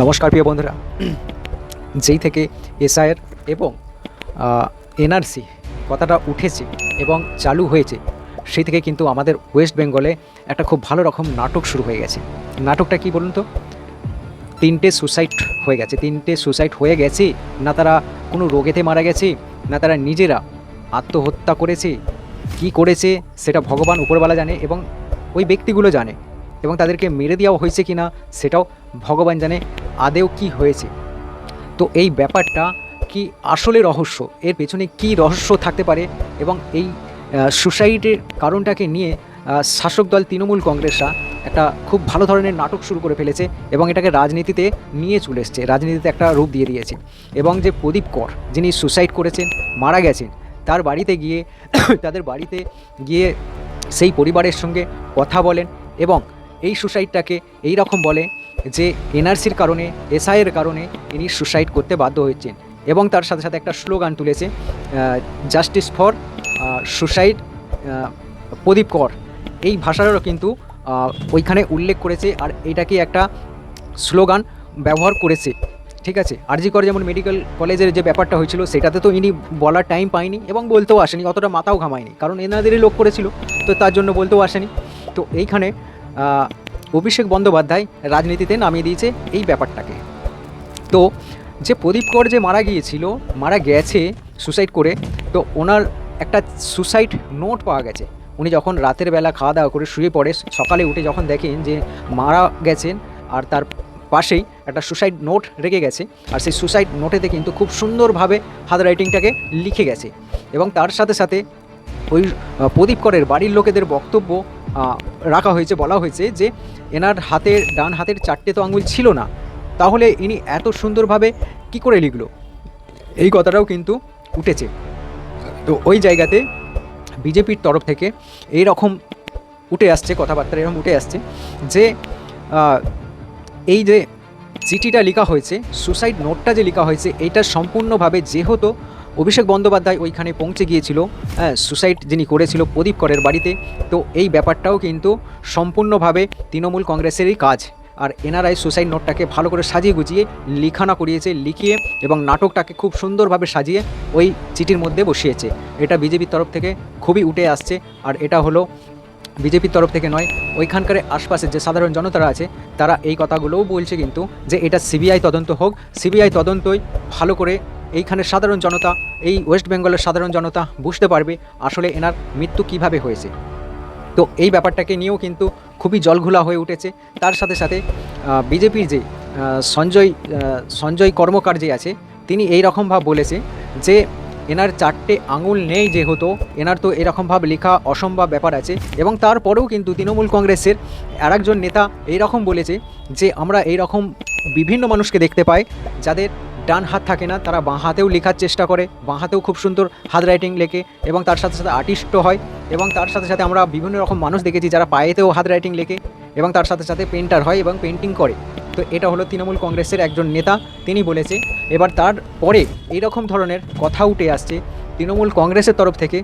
নমস্কার প্রিয় বন্ধুরা। যেই থেকে এসআইয়ের এবং এনআরসি কথাটা উঠেছে এবং চালু হয়েছে, সেই থেকে কিন্তু আমাদের ওয়েস্ট বেঙ্গলে একটা খুব ভালো রকম নাটক শুরু হয়ে গেছে। নাটকটা কি বলুন তো? তিনটে সুসাইড হয়ে গেছে, তিনটে সুসাইড হয়ে গেছে, না তারা কোনো রোগেতে মারা গেছে, না তারা নিজেরা আত্মহত্যা করেছে, কি করেছে, সেটা ভগবান উপরওয়ালা জানে এবং ওই ব্যক্তিগুলো জানে এবং তাদেরকে মেরে দেওয়া হয়েছে কি না সেটাও ভগবান জানে। আদেও কি হয়েছে? তো এই ব্যাপারটা কি আসলে রহস্য? এর পেছনে কি রহস্য থাকতে পারে? এবং এই সুসাইডের কারণটাকে নিয়ে শাসক দল তৃণমূল কংগ্রেসরা একটা খুব ভালো ধরনের নাটক শুরু করে ফেলেছে এবং এটাকে রাজনীতিতে নিয়ে চলে এসছে। রাজনীতিতে একটা রূপ দিয়ে দিয়েছে। এবং যে প্রদীপ কর, যিনি সুসাইড করেছেন, মারা গেছেন, তার বাড়িতে গিয়ে, তাদের বাড়িতে গিয়ে সেই পরিবারের সঙ্গে কথা বলেন এবং এই সুসাইডটাকে এই রকম বলে যে এনআরসির কারণে, এসআইয়ের কারণে ইনি সুসাইড করতে বাধ্য হয়েছেন এবং তার সাথে সাথে একটা স্লোগান তুলেছে জাস্টিস ফর সুসাইড প্রদীপ কর। এই ভাষারও কিন্তু ওইখানে উল্লেখ করেছে আর এটাকে একটা স্লোগান ব্যবহার করেছে, ঠিক আছে? আরজি কর যেমন মেডিকেল কলেজের যে ব্যাপারটা হয়েছিল, সেটাতে তো ইনি বলার টাইম পায়নি এবং বলতেও আসেনি, অতটা মাথাও ঘামায়নি। কারণ এনাদেরই লোক করেছিল, তো তার জন্য বলতেও আসেনি। তো এইখানে অভিষেক বন্দ্যোপাধ্যায় রাজনীতিতে নামিয়ে দিয়েছে এই ব্যাপারটাকে। তো যে প্রদীপ কর যে মারা গিয়েছিল, মারা গেছে সুসাইড করে, তো ওনার একটা সুসাইড নোট পাওয়া গেছে। উনি যখন রাতের বেলা খাওয়া দাওয়া করে শুয়ে পড়ে, সকালে উঠে যখন দেখেন যে মারা গেছেন আর তার পাশেই একটা সুসাইড নোট রেখে গেছে, আর সেই সুসাইড নোটেতে কিন্তু খুব সুন্দরভাবে হাত রাইটিংটাকে লিখে গেছে। এবং তার সাথে সাথে ওই প্রদীপ করের বাড়ির লোকেদের বক্তব্য রাখা হয়েছে, বলা হয়েছে যে এনার হাতের, ডান হাতের চারটে তো আঙুল ছিল না। তাহলে ইনি এত সুন্দরভাবে কি করে লিখলো? এই কথাটাও কিন্তু উঠেছে। তো ওই জায়গাতে বিজেপির তরফ থেকে এই রকম উঠে আসছে, কথাবার্তা এরকম উঠে আসছে যে এই যে চিঠিটা লেখা হয়েছে সুসাইড নোটটা যে লেখা হয়েছে, এটা সম্পূর্ণভাবে যেহেতু অভিষেক বন্দ্যোপাধ্যায় ওইখানে পৌঁছে গিয়েছিল হ্যাঁ সুসাইড যিনি করেছিল প্রদীপ করের বাড়িতে। তো এই ব্যাপারটাও কিন্তু সম্পূর্ণভাবে তৃণমূল কংগ্রেসেরই কাজ। আর এনআরআই সুসাইড নোটটাকে ভালো করে সাজিয়ে গুছিয়ে, লিখানা করিয়েছে, লিখিয়ে এবং নাটকটাকে খুব সুন্দরভাবে সাজিয়ে ওই চিঠির মধ্যে বসিয়েছে। এটা বিজেপির তরফ থেকে খুবই উঠে আসছে। আর এটা হলো বিজেপির তরফ থেকে নয়, ওইখানকার আশপাশের যে সাধারণ জনতারা আছে, তারা এই কথাগুলোও বলছে কিন্তু যে এটা সিবিআই তদন্ত হোক, সিবিআই তদন্তই ভালো করে এইখানের সাধারণ জনতা, এই ওয়েস্ট বেঙ্গলের সাধারণ জনতা বুঝতে পারবে আসলে এনার মৃত্যু কীভাবে হয়েছে। তো এই ব্যাপারটাকে নিয়েও কিন্তু খুবই জলঘোলা হয়ে উঠেছে। তার সাথে সাথে বিজেপির যে সঞ্জয় সঞ্জয় কর্মকার যে আছে, তিনি এই রকমভাবে বলেছে যে, এনার চারটে আঙুল নেই যেহেতু, এনার তো এরকমভাবে লেখা অসম্ভব ব্যাপার আছে। এবং তারপরেও কিন্তু তৃণমূল কংগ্রেসের আরেকজন নেতা এই রকম বলেছে যে, আমরা এই রকম বিভিন্ন মানুষকে দেখতে পাই যাদের ডান হাত থাকে না, তারা বাঁ হাতেও লেখার চেষ্টা করে, বাঁ হাতেও খুব সুন্দর হাত রাইটিং লেখে এবং তার সাথে সাথে আর্টিস্টও হয় এবং তার সাথে সাথে আমরা বিভিন্ন রকম মানুষ দেখেছি যারা পায়েতেও হাত রাইটিং লেখে এবং তার সাথে সাথে পেন্টার হয় এবং পেন্টিং করে। তো এটা হলো তৃণমূল কংগ্রেসের একজন নেতা, তিনি বলেছে, এবার তারপরে এইরকম ধরনের কথা উঠে আসছে তৃণমূল কংগ্রেসের তরফ থেকে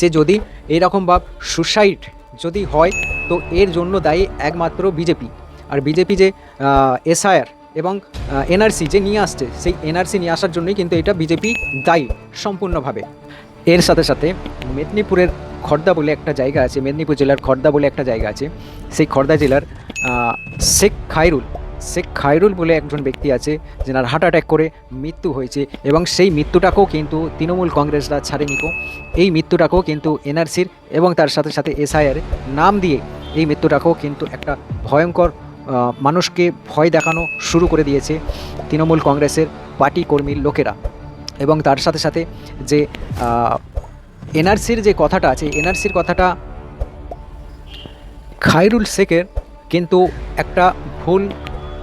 যে যদি এইরকম ভাব সুসাইড যদি হয়, তো এর জন্য দায়ী একমাত্র বিজেপি। আর বিজেপি যে এসআইআর এবং এনআরসি যে নিয়ে আসছে, সেই এনআরসি নিয়ে আসার জন্যই কিন্তু এটা বিজেপি দায়ী সম্পূর্ণভাবে। এর সাথে সাথে মেদিনীপুরের খর্দা বলে একটা জায়গা আছে, মেদিনীপুর জেলার খর্দা বলে একটা জায়গা আছে। সেই খর্দা জেলার শেখ খায়রুল শেখ খায়রুল বলে একজন ব্যক্তি আছে, যেনার হার্ট অ্যাটাক করে মৃত্যু হয়েছে এবং সেই মৃত্যুটাকেও কিন্তু তৃণমূল কংগ্রেসরা ছাড়েনিকো এই মৃত্যুটাকেও কিন্তু এনআরসির এবং তার সাথে সাথে এসআইআর নাম দিয়ে এই মৃত্যুটাকেও কিন্তু একটা ভয়ঙ্কর মানুষকে ভয় দেখানো শুরু করে দিয়েছে তৃণমূল কংগ্রেসের পার্টি কর্মীর লোকেরা। এবং তার সাথে সাথে যে এনআরসির যে কথাটা আছে, এনআরসির কথাটা খায়রুল শেখের কিন্তু একটা ভুল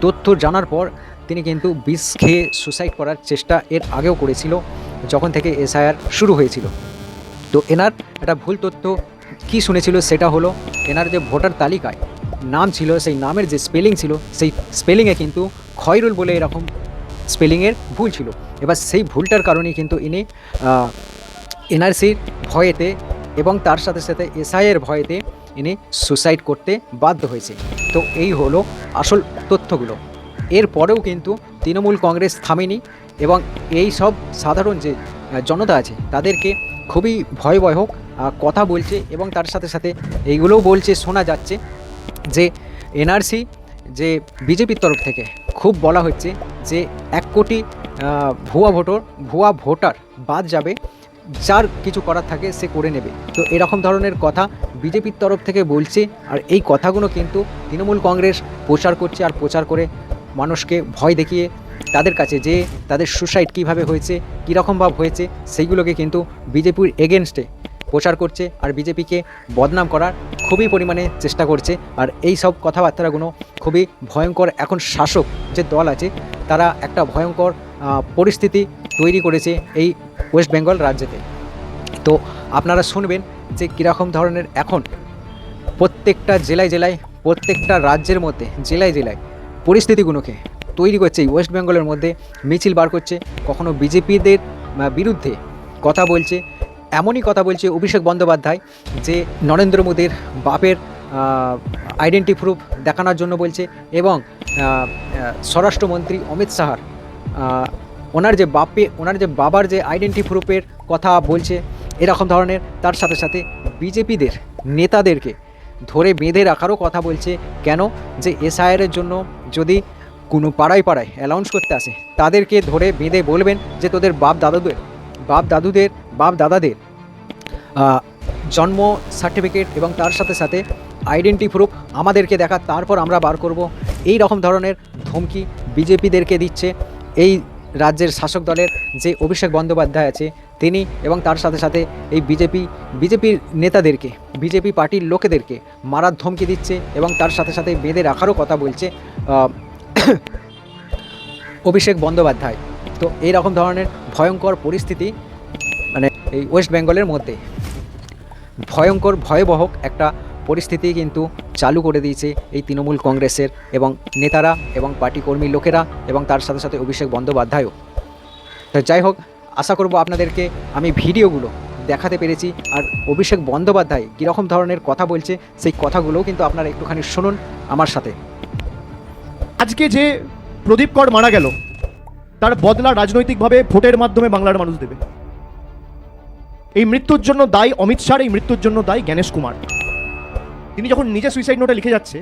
তথ্য জানার পর তিনি কিন্তু বিষ খেয়ে সুসাইড করার চেষ্টা এর আগেও করেছিল, যখন থেকে এসআইআর শুরু হয়েছিল। তো এনার একটা ভুল তথ্য কী শুনেছিল সেটা হলো, এনার যে ভোটার তালিকায় নাম ছিল সেই নামের যে স্পেলিং ছিল সেই স্পেলিংয়ে কিন্তু খয়রুল বলে এরকম স্পেলিংয়ের ভুল ছিল। এবার সেই ভুলটার কারণেই কিন্তু ইনি এনআরসির ভয়েতে এবং তার সাথে সাথে এসআইয়ের ভয়েতে ইনি সুসাইড করতে বাধ্য হয়েছে। তো এই হলো আসল তথ্যগুলো। এরপরেও কিন্তু তৃণমূল কংগ্রেস থামেনি এবং এই সব সাধারণ যে জনতা আছে তাদেরকে খুবই ভয় ভয় আহ, কথা বলছে এবং তার সাথে সাথে এইগুলোও বলছে শোনা যাচ্ছে। যে এনআরসি, যে বিজেপির তরফ থেকে খুব বলা হচ্ছে যে এক কোটি ভুয়া ভোটার ভুয়া ভোটার বাদ যাবে, যার কিছু করার থাকে সে করে নেবে। তো এরকম ধরনের কথা বিজেপির তরফ থেকে বলছে, আর এই কথাগুলো কিন্তু তৃণমূল কংগ্রেস প্রচার করছে আর প্রচার করে মানুষকে ভয় দেখিয়ে তাদের কাছে যে তাদের সুসাইড কীভাবে হয়েছে কীরকমভাবে হয়েছে, সেইগুলোকে কিন্তু বিজেপির এগেনস্টে প্রচার করছে, আর বিজেপিকে বদনাম করার খুবই পরিমাণে চেষ্টা করছে। আর এই সব কথাবার্তাগুলো খুবই ভয়ঙ্কর এখন শাসক যে দল আছে, তারা একটা ভয়ঙ্কর পরিস্থিতি তৈরি করেছে এই ওয়েস্ট বেঙ্গল রাজ্যেতে। তো আপনারা শুনবেন যে কীরকম ধরনের এখন প্রত্যেকটা জেলায় জেলায়, প্রত্যেকটা রাজ্যের মধ্যে, জেলায় জেলায় পরিস্থিতিগুলোকে তৈরি করছে এই ওয়েস্ট বেঙ্গলের মধ্যে, মিছিল বার করছে, কখনো বিজেপিদের বিরুদ্ধে কথা বলছে এমনই কথা বলছে অভিষেক বন্দ্যোপাধ্যায় যে নরেন্দ্র মোদীর বাপের আইডেন্টি প্রুফ দেখানোর জন্য বলছে এবং স্বরাষ্ট্রমন্ত্রী অমিত শাহর ওনার যে বাপে, ওনার যে বাবার যে আইডেন্টি প্রুফের কথা বলছে এরকম ধরনের, তার সাথে সাথে বিজেপিদের নেতাদেরকে ধরে বেঁধে রাখারও কথা বলছে। কেন? যে এসআইআরের জন্য যদি কোনো পাড়ায় পাড়ায় অ্যালাউন্স করতে আসে, তাদেরকে ধরে বেঁধে বলবেন যে তোদের বাপ দাদুদের বাপ দাদুদের বাপ দাদাদের জন্ম সার্টিফিকেট এবং তার সাথে সাথে আইডেন্টি প্রুফ আমাদেরকে দেখা, তারপর আমরা বার করব। এই রকম ধরনের ধমকি বিজেপিদেরকে দিচ্ছে। এই রাজ্যের শাসক দলের যে অভিষেক বন্দ্যোপাধ্যায় আছে, তিনি এবং তার সাথে সাথে এই বিজেপি, বিজেপির নেতাদেরকে, বিজেপি পার্টির লোকেদেরকে মারার ধমকি দিচ্ছে এবং তার সাথে সাথে বেঁধে রাখারও কথা বলছে অভিষেক বন্দ্যোপাধ্যায়। তো এই রকম ধরনের ভয়ঙ্কর পরিস্থিতি এই ওয়েস্ট বেঙ্গলের মধ্যে। ভয়ঙ্কর, ভয়াবহ একটা পরিস্থিতি কিন্তু চালু করে দিয়েছে এই তৃণমূল কংগ্রেসের এবং নেতারা এবং পার্টি কর্মী লোকেরা এবং তার সাথে সাথে অভিষেক বন্দ্যোপাধ্যায়ও। তো যাই হোক, আশা করব আপনাদেরকে আমি ভিডিওগুলো দেখাতে পেরেছি আর অভিষেক বন্দ্যোপাধ্যায় কীরকম ধরনের কথা বলছে সেই কথাগুলোও কিন্তু আপনারা একটুখানি শুনুন আমার সাথে। আজকে যে প্রদীপ কর মারা গেল, তার বদলা রাজনৈতিকভাবে ভোটের মাধ্যমে বাংলার মানুষ দেবে। এই মৃত্যুর জন্য দায়ী অমিত শাহ এই মৃত্যুর জন্য দায়ী জ্ঞানেশ কুমার। তিনি যখন নিজে সুইসাইড নোটে লিখে যাচ্ছে,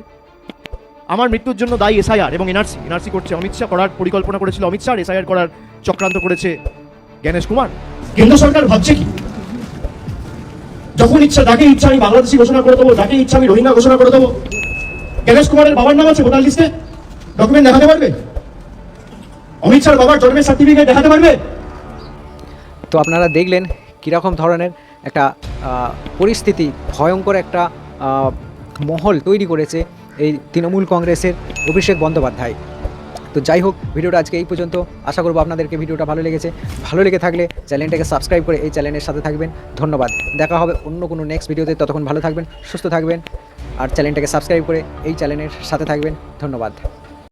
আমার মৃত্যুর জন্য দায়ী এসআইআর এবং এনআরসি এনআরসি করছে অমিত শাহ করার পরিকল্পনা করেছিল অমিত শাহ এসআইআর করার চক্রান্ত করেছে জ্ঞানেশ কুমার। কেন্দ্র সরকার ভাবছে কি? যখন ইচ্ছা, যাকে ইচ্ছা আমি বাংলাদেশি ঘোষণা করে দেবো, যাকে ইচ্ছা আমি রোহিঙ্গা ঘোষণা করে দেবো। জ্ঞানেশ কুমারের বাবার নাম আছে ভোটার লিস্টে? ডকুমেন্ট দেখাতে পারবে? অমিত শাহর বাবার জন্মের সার্টিফিকেট দেখাতে পারবে? তো আপনারা দেখলেন কীরকম ধরনের একটা পরিস্থিতি, ভয়ঙ্কর একটা মহল তৈরি করেছে এই তৃণমূল কংগ্রেসের অভিষেক বন্দ্যোপাধ্যায়। তো যাই হোক, ভিডিওটা আজকে এই পর্যন্ত। আশা করব আপনাদেরকে ভিডিওটা ভালো লেগেছে। ভালো লেগে থাকলে চ্যানেলটাকে সাবস্ক্রাইব করে এই চ্যানেলের সাথে থাকবেন। ধন্যবাদ। দেখা হবে অন্য কোনো নেক্সট ভিডিওতে ততক্ষণ ভালো থাকবেন, সুস্থ থাকবেন, আর চ্যানেলটাকে সাবস্ক্রাইব করে এই চ্যানেলের সাথে থাকবেন। ধন্যবাদ।